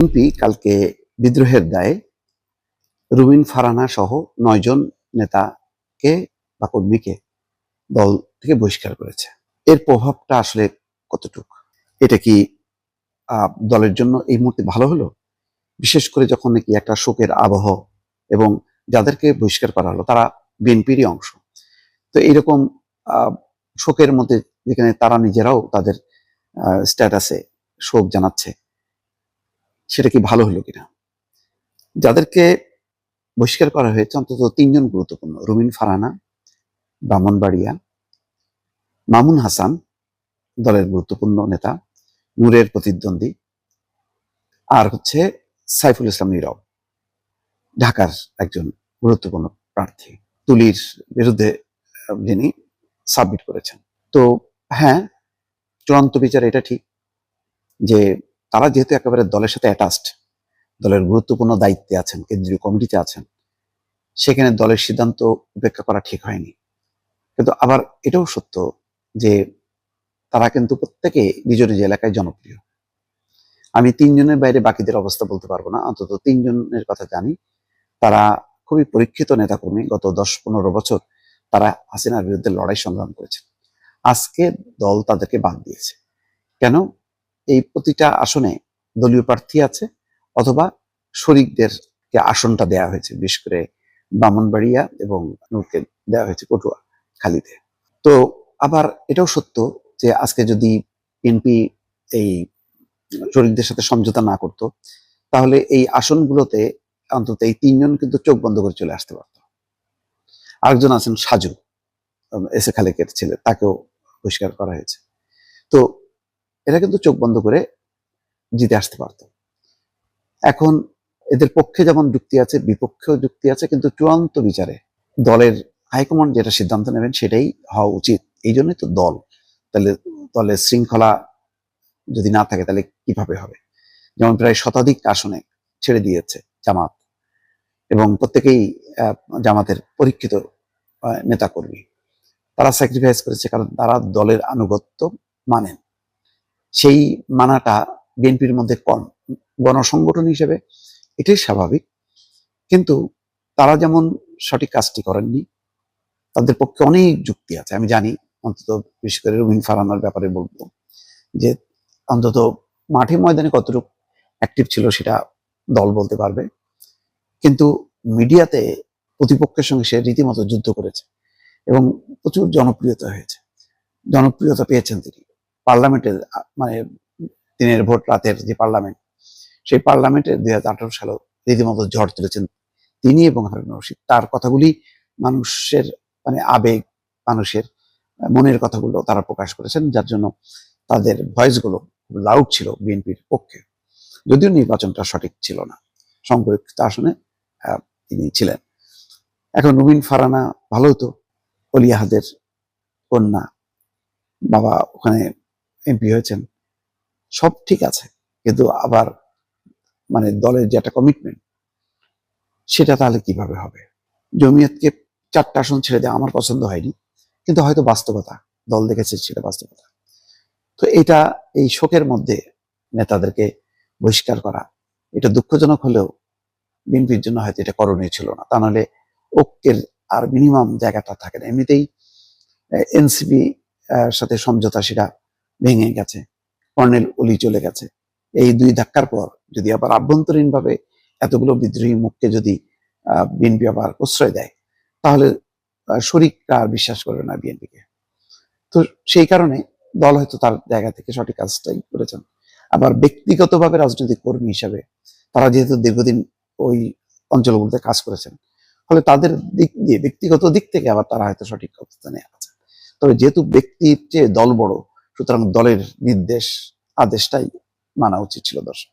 BNP কালকে বিদ্রোহের দায়ে রুবিন ফারানা সহ নয়জন নেতাকে বা কর্মীকে দল থেকে বহিষ্কার করেছে। এর প্রভাবটা আসলে কতটুকু? এটা কি দলের জন্য এই মুহূর্তে ভালো হলো? বিশেষ করে যখন নাকি একটা শোকের আবহ এবং যাদেরকে বহিষ্কার করা হলো, তারা বিএনপিরই অংশ। তো এইরকম শোকের মধ্যে যেখানে তারা নিজেরাও তাদের স্ট্যাটাসে শোক জানাচ্ছে সেটা কি ভালো হলো কিনা? যাদেরকে বহিষ্কার করা হয়েছে অন্তত তিনজন গুরুত্বপূর্ণ, রুমিন ফারানা ব্রাহ্মণবাড়িয়া মামুন হাসান, দলের গুরুত্বপূর্ণ নেতা, নূরের প্রতিদ্বন্দ্বী, আর হচ্ছে সাইফুল ইসলাম নীরব, ঢাকার একজন গুরুত্বপূর্ণ প্রার্থী, তুলির বিরুদ্ধে যিনি সাবমিট করেছেন। তো হ্যাঁ চূড়ান্ত বিচার এটা ঠিক যে তারা যেহেতু একেবারে দলের সাথে অ্যাটাচড দলের গুরুত্বপূর্ণ দায়িত্বে আছেন, কেন্দ্রীয় কমিটিতে আছেন, সেখানে দলের সিদ্ধান্ত উপেক্ষা করা ঠিক হয়নি। কিন্তু আবার এটাও সত্য যে তারা কিন্তু প্রত্যেকে নিজ নিজ এলাকায় জনপ্রিয়। আমি তিনজনের বাইরে বাকিদের অবস্থা বলতে পারব না, অন্তত তিনজনের কথা জানি। তারা খুবই পরীক্ষিত নেতাকর্মী, গত দশ পনেরো বছর তারা হাসিনার বিরুদ্ধে লড়াই সংগ্রাম করেছেন। আজকে দল তাদেরকে বাদ দিয়েছে। কেন? এই প্রতিটা আসনে দলীয় প্রার্থী আছে, অথবা শরিকদেরকে আসনটা দেওয়া হয়েছে, বিশেষ করে ব্রাহ্মণবাড়িয়া এবং নূরকে দেওয়া হয়েছে পটুয়া খালিতে। তো আবার এটাও সত্য যে আজকে যদি বিএনপি এই শরিকদের সাথে সমঝোতা না করতো, তাহলে এই আসনগুলোতে অন্তত এই তিনজন কিন্তু চোখ বন্ধ করে চলে আসতে পারত। আরেকজন আছেন সাজু এস খালেকের ছেলে, তাকেও বহিষ্কার করা হয়েছে। তো এরা কিন্তু চোখ বন্ধ করে জিতে আসতে পারত। এখন এদের পক্ষে যেমন যুক্তি আছে, বিপক্ষেও যুক্তি আছে, কিন্তু চূড়ান্ত বিচারে দলের হাইকমান্ড যেটা সিদ্ধান্ত নেবেন সেটাই হওয়া উচিত। এই জন্যই তো দল। তাহলে দলের শৃঙ্খলা যদি না থাকে তাহলে কীভাবে হবে? যেমন প্রায় শতাধিক আসনে ছেড়ে দিয়েছে জামাত এবং প্রত্যেকেই জামাতের পরীক্ষিত নেতাকর্মী। তারা স্যাক্রিফাইস করেছে কারণ তারা দলের আনুগত্য মানেন। সেই মানাটা বিএনপির মধ্যে কম। গণসংগঠন হিসেবে এটাই স্বাভাবিক। কিন্তু তারা যেমন সঠিক কাজটি করেননি, তাদের পক্ষে অনেক যুক্তি আছে। আমি জানি, অন্তত বিশেষ করে রুমিন ফারানার ব্যাপারে বলব যে অন্তত মাঠে ময়দানে কতটুকু অ্যাক্টিভ ছিল সেটা দল বলতে পারবে। কিন্তু মিডিয়াতে প্রতিপক্ষের সঙ্গে সে রীতিমতো যুদ্ধ করেছে এবং প্রচুর জনপ্রিয়তা হয়েছে। জনপ্রিয়তা পেয়েছেন তিনি। পার্লামেন্টের মানে দিনের ভোট রাতের যে পার্লামেন্ট, সেই পার্লামেন্টে দুই হাজার আঠারো সালে রীতিমতো ঝড় তুলেছেন তিনি এবং হারুন রশিদ। তার কথাগুলি মানুষের মানে আবেগ মানুষের, মনের কথাগুলো তারা প্রকাশ করেছেন, যার জন্য তাদের ভয়েসগুলো লাউড ছিল বিএনপির পক্ষে। যদিও নির্বাচনটা সঠিক ছিল না সংরক্ষিত আসনে তিনি ছিলেন। এখন রুবিন ফারানা ভালো হতো অলিয়াহাদের কন্যা, বাবা ওখানে এমপি হয়েছেন, সব ঠিক আছে। কিন্তু আবার মানে দলের যে একটা কমিটমেন্ট সেটা তাহলে কীভাবে হবে? জমিয়তকে চারটা আসন ছেড়ে দেওয়া আমার পছন্দ হয়নি, কিন্তু হয়তো বাস্তবতা, দল দেখেছে সেটা বাস্তবতা। তো এটা এই শোকের মধ্যে নেতাদেরকে বহিষ্কার করা, এটা দুঃখজনক হলেও বিএনপির জন্য হয়তো এটা করণীয় ছিল না। তা নাহলে ঐক্যের আর মিনিমাম জায়গাটা থাকে না। এমনিতেই এনসিপি সাথে সমঝোতা, সেটা ভেঙে গেছে, কর্নেল অলি চলে গেছে। এই দুই ধাক্কার পর যদি আবার আভ্যন্তরীণভাবে এতগুলো বিদ্রোহী মুখকে যদি বিএনপি আবার প্রশ্রয় দেয়, তাহলে শরিকরা আর বিশ্বাস করবে না বিএনপিকে। তো সেই কারণে দল হয়তো তার জায়গা থেকে সঠিক কাজটাই করেছেন। আবার ব্যক্তিগতভাবে রাজনৈতিক কর্মী হিসাবে তারা যেহেতু দীর্ঘদিন ওই অঞ্চলগুলোতে কাজ করেছেন, ফলে তাদের দিক দিয়ে, ব্যক্তিগত দিক থেকে আবার তারা হয়তো সঠিক অবস্থানে আছে। তবে যেহেতু ব্যক্তির চেয়ে দল বড় সুতরাং দলের নির্দেশ আদেশটাই মানা উচিত ছিল দর্শক